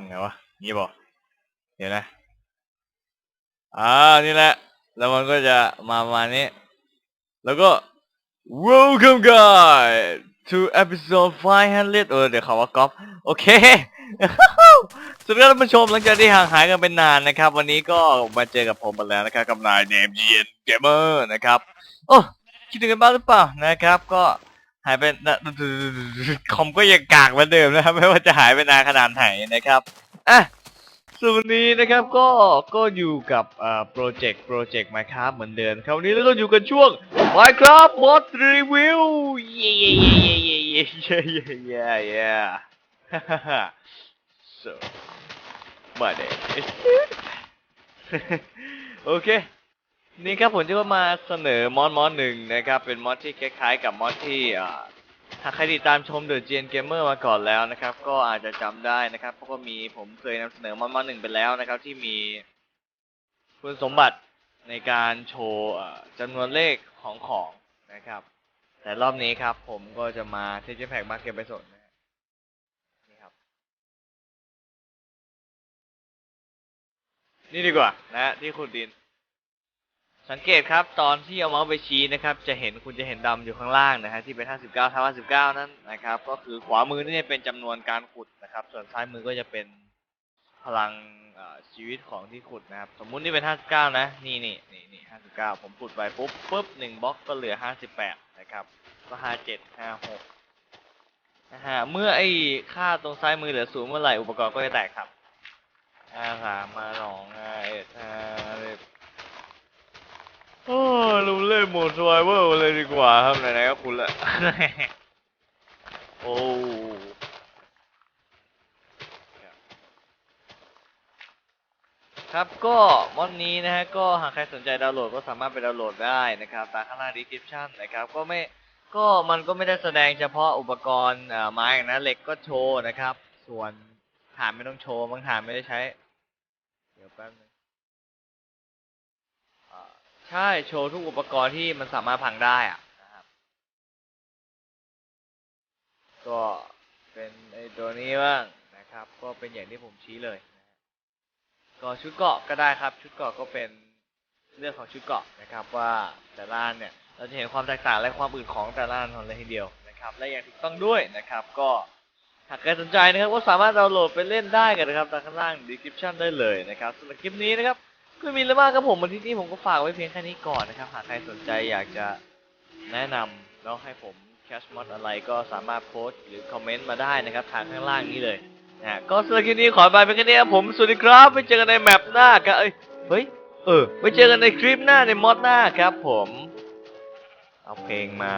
ำไงวะงี้บอกเดี๋ยวนะอ่านี่แหละ แล้วมันก็จะมาประมาณนี้ แล้วก็ welcome guys to episode 500เออเดี๋ยวเขาว่าก๊อปโอเคสวัสดีครับท่านผู้ชมหลังจากที่ห่างหายกันเป็นนานนะครับ วันนี้ก็มาเจอกับผมมาแล้วนะครับกับนายเนมเยนเกมเมอร์นะครับโอ้คิดถึงกันบ้างหรือเปล่านะครับ ก็ หายไปนะคอมก็ยังกากเหมือนเดิมนะครับ ไม่ว่าจะหายไปนานขนาดไหนนะครับอะส่วนนี้นะครับก็ก็อยู่กับอ่าโปรเจกต์โปรเจกต์มาครับเหมือนเดิมครับวันนี้แล้วก็อยู่กันช่วง Minecraft Mod Review เย้เย้เย้เย้เย้เย้เย้เย้เย้ so my name is โอเค นี่ครับผมจะมาเสนอมอดมอดหนึ่งนะครับ เป็นมอดที่คล้ายๆกับมอดที่หากใครติดตามชม The Gen Gamer มอร์มาก่อนแล้วนะครับ ก็อาจจะจำได้นะครับ เพราะว่ามีผมเคยนำเสนอมอดมอดหนึ่งไปแล้วนะครับ ที่มีคุณสมบัติในการโชว์อ่าจำนวนเลขของของนะครับ แต่รอบนี้ครับ ผมก็จะมาเทสแพ็กมาเก็บไปสดนะฮะนี่ครับนี่ดีกว่านะฮะที่ขุดดิน สังเกตครับตอนที่เอาเมาส์ไปชี้นะครับ จะเห็นคุณจะเห็นดำอยู่ข้างล่างนะฮะที่เป็น 59ทับ59 นั่นนะครับ ก็คือขวามือนี่เป็นจำนวนการขุดนะครับ ส่วนซ้ายมือก็จะเป็นพลังชีวิตของที่ขุดนะครับ สมมุตินี่เป็น 59 นะ นี่นี่นี่นี่59 ผมขุดไปปุ๊บปุ๊บหนึ่งบล็อกก็เหลือ 58 นะครับ ก็ 57 56นะฮะเมื่อไอ้ค่าตรงซ้ายมือเหลือศูนย์เมื่อไหร่อุปกรณ์ก็จะแตกครับสาธ5 3 5 2เอ็ด โอ้ลุงเล่นโหมด s u r v i v a l เลยดีกว่าครับไหนๆก็คุณละ โอ้ครับก็มอดนี้นะฮะก็หากใครสนใจดาวน์โหลดก็สามารถไปดาวน์โหลดได้นะครับตามข้างล่าง description นะครับก็ไม่ก็มันก็ไม่ได้แสดงเฉพาะอุปกรณ์อ่าไม้นะเหล็กก็โชว์นะครับ ส่วนฐานไม่ต้องโชว์บางฐานไม่ได้ใช้ เดี๋ยวแป๊บนึงอ่า ใช่โชว์ทุกอุปกรณ์ที่มันสามารถพังได้อะนะครับ ก็เป็นไอตัวนี้บ้างนะครับ ก็เป็นอย่างที่ผมชี้เลยนะฮะก็ชุดเกาะก็ได้ครับ ชุดเกาะก็เป็นเรื่องของชุดเกาะนะครับ ว่าแต่ละอันเนี่ยเราจะเห็นความแตกต่างและความอื่นของแต่ละอันของเลยทีเดียวนะครับ และอย่างถูกต้องด้วยนะครับ ก็หากใครสนใจนะครับก็สามารถดาวน์โหลดไปเล่นได้กันนะครับตามข้างล่าง description ได้เลยนะครับสำหรับคลิปนี้นะครับ ก็มีแล้วมากครับผมวันที่นี้ผมก็ฝากไว้เพียงแค่นี้ก่อนนะครับ หากใครสนใจอยากจะแนะนำแล้วให้ผมแคชมอดอะไรก็สามารถโพสต์หรือคอมเมนต์มาได้นะครับ ทางข้างล่างนี้เลยนะฮะก็สำหรับคลิปนี้ขอไปเป็นแค่นี้ครับผม สวัสดีครับไว้เจอกันในแมปหน้าครับเอ้ยเฮ้ยเออไว้เจอกันในคลิปหน้าในมอดหน้าครับผม เอาเพลงมา